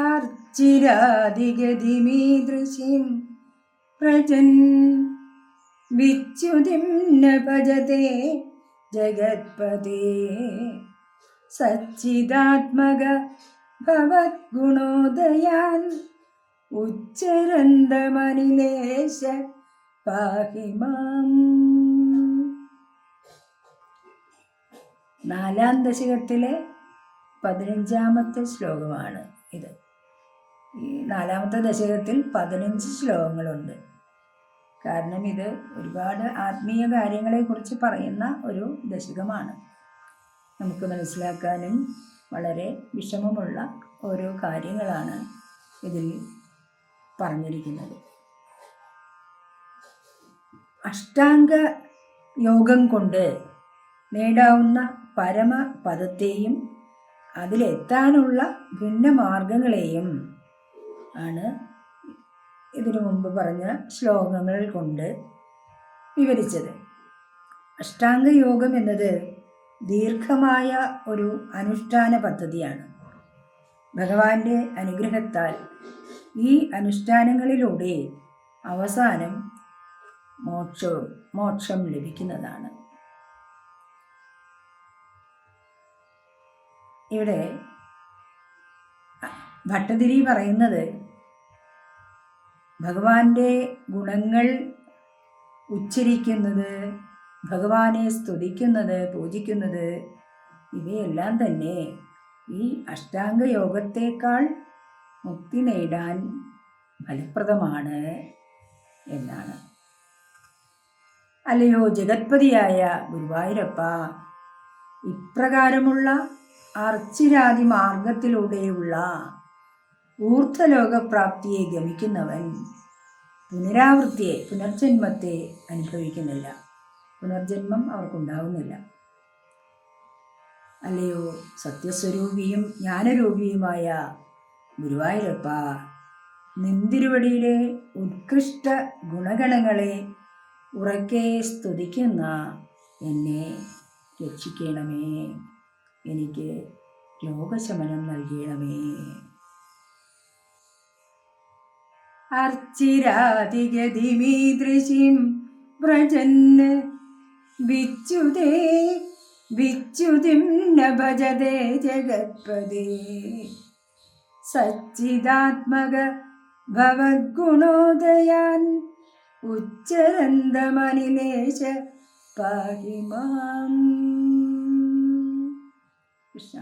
അർച്ചിരാധിഗതിമീദൃശിം പ്രജൻ വിച്യുതിം ന ഭജതേ ജഗത്പദേ സച്ചിദാത്മക ഭവത്ഗുണോദയാൻ ഉച്ചരന്തമനിലേശ പാഹി മാം. നാലാം ദശകത്തിലെ പതിനഞ്ചാമത്തെ ശ്ലോകമാണ് ഇത്. ഈ നാലാമത്തെ ദശകത്തിൽ പതിനഞ്ച് ശ്ലോകങ്ങളുണ്ട്. കാരണം ഇത് ഒരുപാട് ആത്മീയ കാര്യങ്ങളെക്കുറിച്ച് പറയുന്ന ഒരു ദശകമാണ്. നമുക്ക് മനസ്സിലാക്കാനും വളരെ വിഷമമുള്ള ഓരോ കാര്യങ്ങളാണ് ഇതിൽ പറഞ്ഞിരിക്കുന്നത്. അഷ്ടാംഗ യോഗം കൊണ്ട് നേടാവുന്ന പരമപദത്തെയും അതിലെത്താനുള്ള ഭിന്നമാർഗങ്ങളെയും ആണ്. ഇതിനു മുമ്പ് പറഞ്ഞ ശ്ലോകങ്ങൾ കൊണ്ട് വിവരിച്ചത്. അഷ്ടാംഗ യോഗം എന്നത് ദീർഘമായ ഒരു അനുഷ്ഠാന പദ്ധതിയാണ്. ഭഗവാന്റെ അനുഗ്രഹത്താൽ ഈ അനുഷ്ഠാനങ്ങളിലൂടെ അവസാനം മോക്ഷവും മോക്ഷം ലഭിക്കുന്നതാണ്. ഇവിടെ ഭട്ടതിരി പറയുന്നത് ഭഗവാന്റെ ഗുണങ്ങൾ ഉച്ചരിക്കുന്നത് ഭഗവാനെ സ്തുതിക്കുന്നത് പൂജിക്കുന്നത് ഇവയെല്ലാം തന്നെ ഈ അഷ്ടാംഗ യോഗത്തേക്കാൾ മുക്തി നേടാൻ ഫലപ്രദമാണ് എന്നാണ്. അല്ലയോ ജഗത്പതിയായ ഗുരുവായൂരപ്പ ഇപ്രകാരമുള്ള അർച്ചിരാതി മാർഗത്തിലൂടെയുള്ള ഊർധ്വലോകപ്രാപ്തിയെ ഗമിക്കുന്നവൻ പുനരാവൃത്തിയെ പുനർജന്മത്തെ അനുഭവിക്കുന്നില്ല. പുനർജന്മം അവർക്കുണ്ടാവുന്നില്ല. അല്ലയോ സത്യസ്വരൂപിയും ജ്ഞാനരൂപിയുമായ ഗുരുവായൂരപ്പ നിന്തിരുവടിയിലെ ഉത്കൃഷ്ട ഗുണഗണങ്ങളെ ഉറക്കെ സ്തുതിക്കുന്ന എന്നെ രക്ഷിക്കണമേ. എനിക്ക് രോഗശമനം നൽകണമേ. അർച്ചിരാതിഗതിമീദൃശിം വ്രജന് വിച്യുതേ വിച്യുതിം ന ഭജതേ ജഗത്പദേ സച്ചിദാത്മക ഭവദ്ഗുണോദയാൻ ഉച്ചരന്തമനിലേശ പാഹി മാം കൃഷ്ണ